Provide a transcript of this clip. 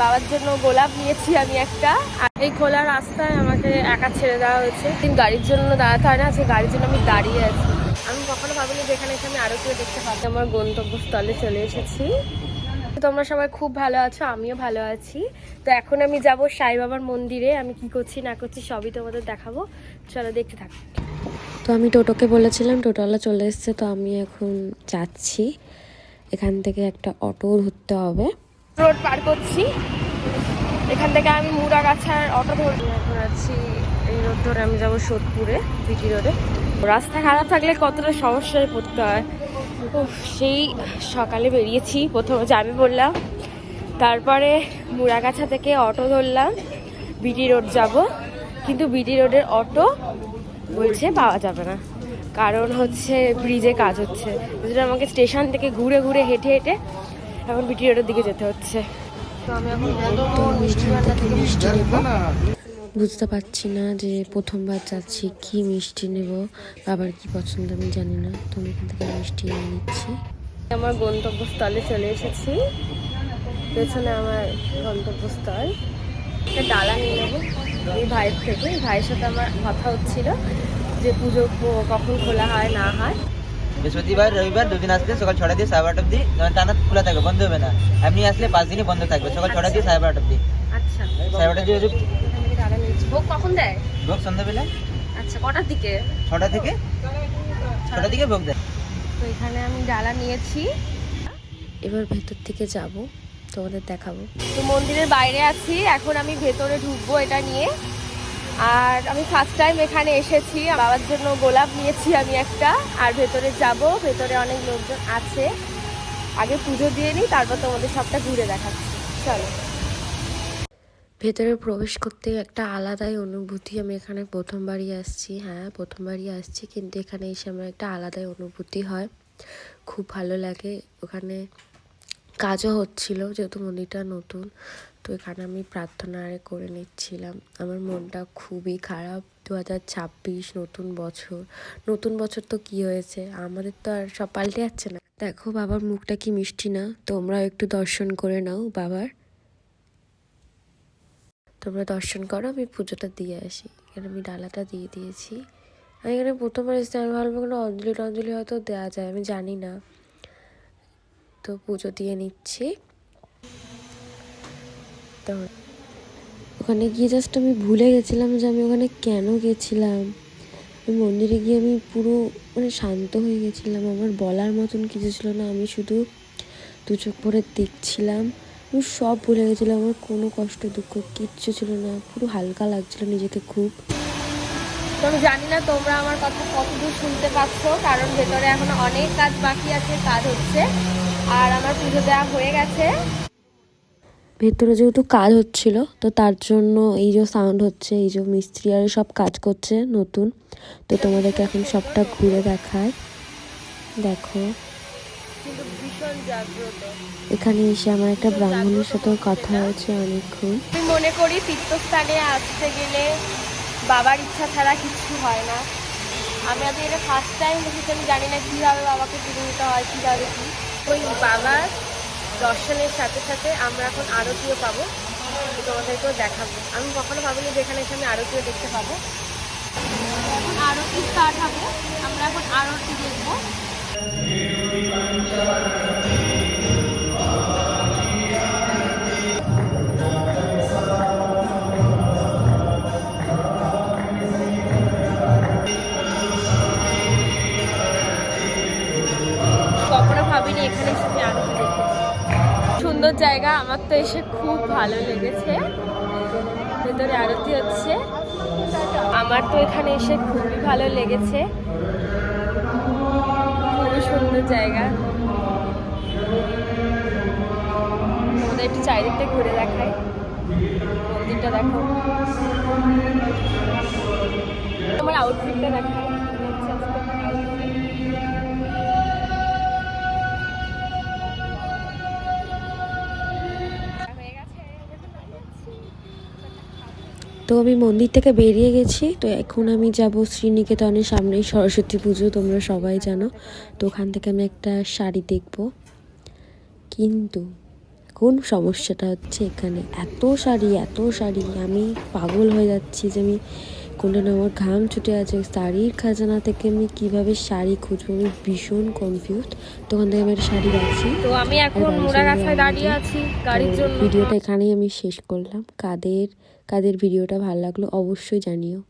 বাবার জন্য গোলাপ নিয়েছি আমি একটা। এই খোলা রাস্তায় আমাকে একা ছেড়ে দেওয়া হয়েছে। কিন্তু গাড়ির জন্য দাঁড়াতে হয় না আজকে গাড়ির জন্য আমি দাঁড়িয়ে আছি। আমি কখনো ভাবিনি যে এখানে এসে আমি আরও কেউ দেখতে পাচ্ছি আমার গন্তব্যস্থলে চলে এসেছি। তোমরা সবাই খুব ভালো আছো, আমিও ভালো আছি। তো এখন আমি যাব সাই বাবার মন্দিরে। আমি কি করছি, না করছি সবই তোমাদের দেখাবো। চলো দেখতে থাকো। তো আমি টোটোকে বলেছিলাম, টোটোওয়ালা চলে এসছে, তো আমি এখন যাচ্ছি। এখান থেকে একটা অটো ধরতে হবে। রোড পার করছি। এখান থেকে আমি মুড়াগাছার অটো এখন আছি এই রোড ধরে। আমি যাব সোদপুরে পিটি রোডে। রাস্তা খারাপ থাকলে কতটা সমস্যায় পড়তে হয়? সেই সকালে বেরিয়েছি, প্রথমে যাবে বললাম। তারপরে মুড়াগাছা থেকে অটো ধরলাম, বিটি রোড যাব। কিন্তু বিটি রোডের অটো বলছে পাওয়া যাবে না। কারণ হচ্ছে ব্রিজে কাজ হচ্ছে। আমাকে স্টেশন থেকে ঘুরে ঘুরে হেঁটে হেঁটে এখন রোডের দিকে যেতে হচ্ছে। তো আমি এখন মদনমোহন মিষ্টি ভান্ডার থেকে মিষ্টি নেব বুঝতে পারছি না যে প্রথমবার যাচ্ছি কি মিষ্টি নেব বাবার কি পছন্দ আমি জানি না। তো আমি এখান থেকে মিষ্টি নিয়ে নিচ্ছি। আমার গন্তব্যস্থলে চলে এসেছি। পেছনে আমার গন্তব্যস্থল। একটা ডালা নিয়ে নেব। এই ভাইয়ের থেকে। ভাইয়ের সাথে আমার কথা হচ্ছিল যে পুজো কখন খোলা হয় না হয়। বৃহস্পতিবার রবিবার দুদিন আসলে সকাল ছটা দিয়ে সাড়ে বারোটা অব্দি যখন টানা খোলা থাকবে বন্ধ হবে না। এমনি আসলে পাঁচ দিনই বন্ধ থাকবে সকাল ছটা দিয়ে সাড়ে বারোটা অব্দি আচ্ছা। সাড়ে বারোটা দিয়ে যদি এখান থেকে ডালা নিয়েছি ভোগ কখন দেয়? ভোগ সন্ধ্যাবেলা। আচ্ছা কটার দিকে? ছটা থেকে? ছটা থেকে ভোগ দেয়। তো এখানে আমি ডালা নিয়েছি। এবার ভেতর থেকে যাব তোমাদের দেখাবো। তো মন্দিরের বাইরে আছি এখন আমি ভেতরে ঢুকবো এটা নিয়ে। আর আমি ফার্স্ট টাইম এখানে এসেছি। বাবার জন্য গোলাপ নিয়েছি আমি একটা। আর ভেতরে যাব। ভেতরে অনেক লোকজন আছে। আগে পুজো দিয়ে নিই, তারপর তোমাদের সবটা ঘুরে দেখাচ্ছি। চলো। ভেতরে প্রবেশ করতে একটা আলাদাই অনুভূতি। আমি এখানে প্রথমবারই আসছি। হ্যাঁ প্রথমবারই আসছি। কিন্তু এখানে এসে আমার একটা আলাদাই অনুভূতি হয়। খুব ভালো লাগে। ওখানে কাজও হচ্ছিল, যেহেতু মন্দিরটা নতুন, তো এখানে আমি প্রার্থনা আরে করে নিচ্ছিলাম। আমার মনটা খুবই খারাপ। দু হাজার ছাব্বিশ নতুন বছর। নতুন বছর তো কি হয়েছে? আমাদের তো আর সব পাল্টে যাচ্ছে না। দেখো, বাবার মুখটা কি মিষ্টি না? তোমরাও একটু দর্শন করে নাও বাবার। তোমরা দর্শন করো, আমি পুজোটা দিয়ে আসি। এখানে আমি ডালাটা দিয়ে দিয়েছি। আমি এখানে প্রথমবার এসেছি, আমি ভাবলাম কোনো অঞ্জলি টঞ্জলি হয়তো দেওয়া যায়, আমি জানি না। তো পুজো দিয়ে নিচ্ছি। তো ওখানে গিয়ে জাস্ট আমি ভুলে গেছিলাম যে আমি ওখানে কেন গেছিলাম। মন্দিরে গিয়ে আমি পুরো মানে শান্ত হয়ে গেছিলাম। আমার বলার মতন কিছু ছিল না। আমি শুধু দু চোখ ভরে দেখছিলাম। আমি সব ভুলে গেছিলাম। আমার কোনো কষ্ট দুঃখ কিচ্ছু ছিল না। পুরো হালকা লাগছিল নিজেকে খুব। তো আমি জানি না তোমরা আমার কথা কতদূর শুনতে পাচ্ছ কারণ ভেতরে এখনও অনেক কাজ বাকি আছে কাজ হচ্ছে। আর আমার পুজো দেওয়া হয়ে গেছে। ভেতরে যেহেতু কাজ হচ্ছিল তো তার জন্য এই যে সাউন্ড হচ্ছে এই যে মিস্ত্রি আর সব কাজ করছে নতুন তো তোমাদেরকে এখন সবটা ঘুরে দেখায়। দেখো। এখানে এসে আমার একটা ব্রাহ্মণের সাথেও কথা হয়েছে অনেকক্ষণ। আমি মনে করি তীর্থস্থানে আসতে গেলে বাবার ইচ্ছা ছাড়া কিছু হয় না। আমি আজ এটা ফার্স্ট টাইম এসেছি আমি জানি না কীভাবে বাবাকে পুজো দিতে হয়, কীভাবে কী। ওই বাবার দর্শনের সাথে সাথে আমরা এখন আরতিও পাবো। তোমাদেরকেও দেখাবো। আমি কখনো ভাবিনি যে এখানে এসে আমি আরতিও দেখতে পাবো। এখন আরতি স্টার্ট হবে। আমরা এখন আরতি দেখব। এখানে পাবো। সুন্দর জায়গা, আমার তো এসে খুব ভালো লেগেছে। ভেতরে আরতি হচ্ছে। আমার তো এখানে এসে খুবই ভালো লেগেছে। খুবই সুন্দর জায়গা। আমাদের একটু চারিদিকটা ঘুরে দেখায় মন্দিরটা দেখো। আমার আউটফিটটা দেখাই তো আমি মন্দির থেকে বেরিয়ে গেছি। তো এখন আমি যাব শ্রীনিকেতনের সামনেই সরস্বতী পুজো, তোমরা সবাই জানো। তো ওখান থেকে আমি একটা শাড়ি দেখব। কিন্তু এখন সমস্যাটা হচ্ছে এখানে? এত শাড়ি এত শাড়ি, আমি পাগল হয়ে যাচ্ছি যে আমি কোনটা না আমার ঘাম ছুটে আছে শাড়ির খাজানা থেকে আমি কীভাবে শাড়ি খুঁজবো আমি ভীষণ কনফিউজ তখন থেকে আমি একটা শাড়ি রাখছি। তো আমি এখন মুড়াগাছায় দাঁড়িয়ে আছি। গাড়ির জন্য। ভিডিওটা এখানেই আমি শেষ করলাম। কাদের কাদের ভিডিওটা ভালো লাগল অবশ্যই জানিও।